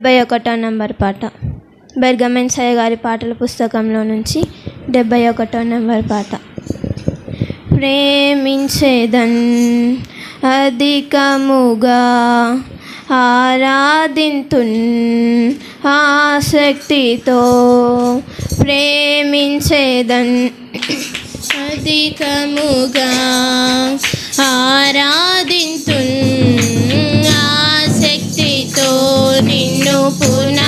డెబ్బై ఒకటో నంబర్ పాట. బెర్గమెన్సయ్య గారి పాటల పుస్తకంలో నుంచి డెబ్బై ఒకటో నంబర్ పాట. ప్రేమించేదన్ అధికముగా ఆరాధింతున్ ఆసక్తితో ప్రేమించేదన్ అధికముగా ఆరాధింతున్ ఆసక్తితో నిన్ను no no.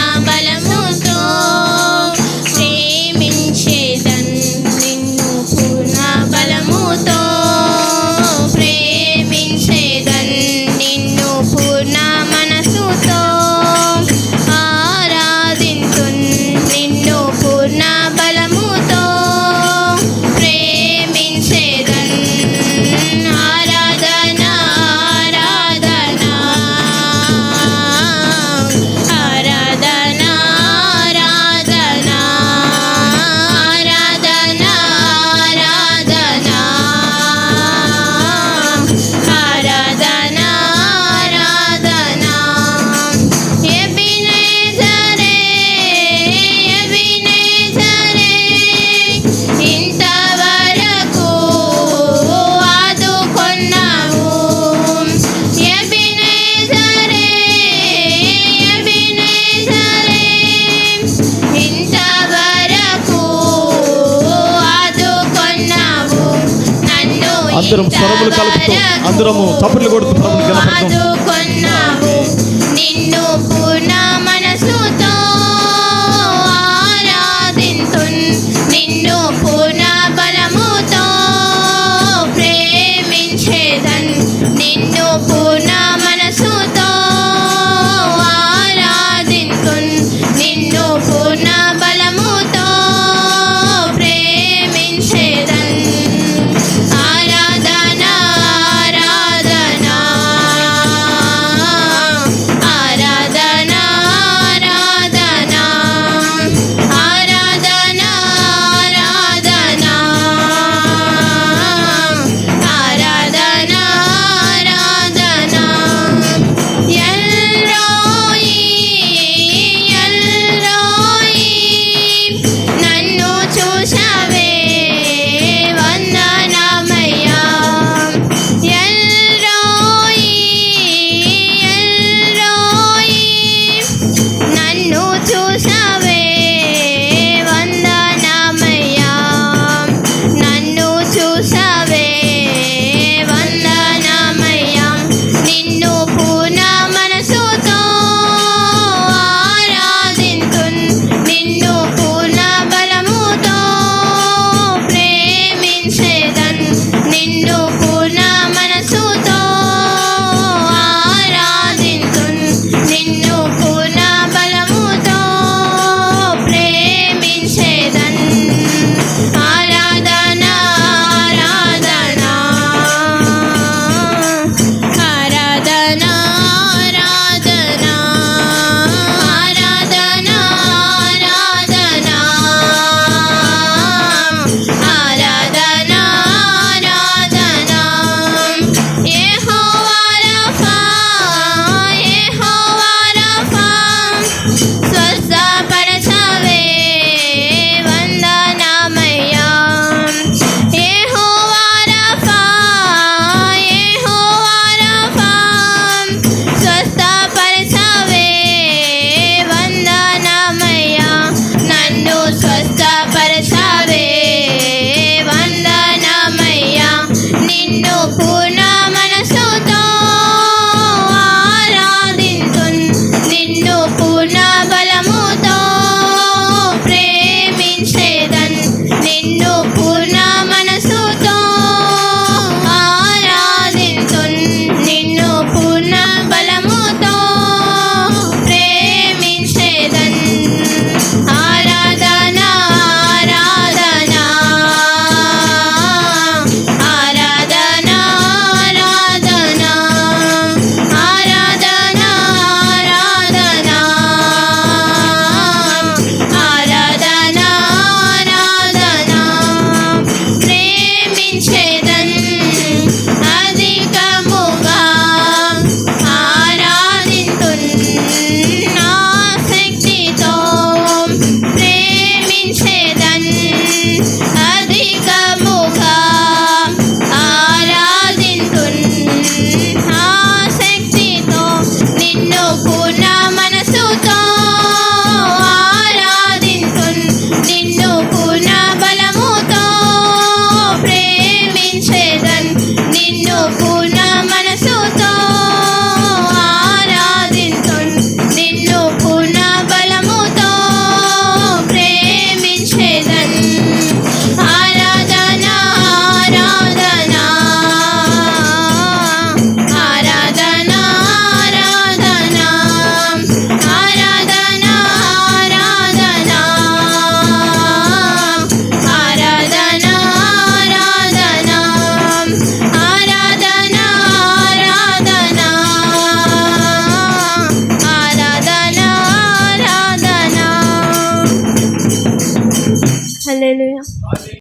అందరం స్వరములు కలుపుతూ అందరము తప్పులు కొడుతూ ప్రభుని గణపడతాం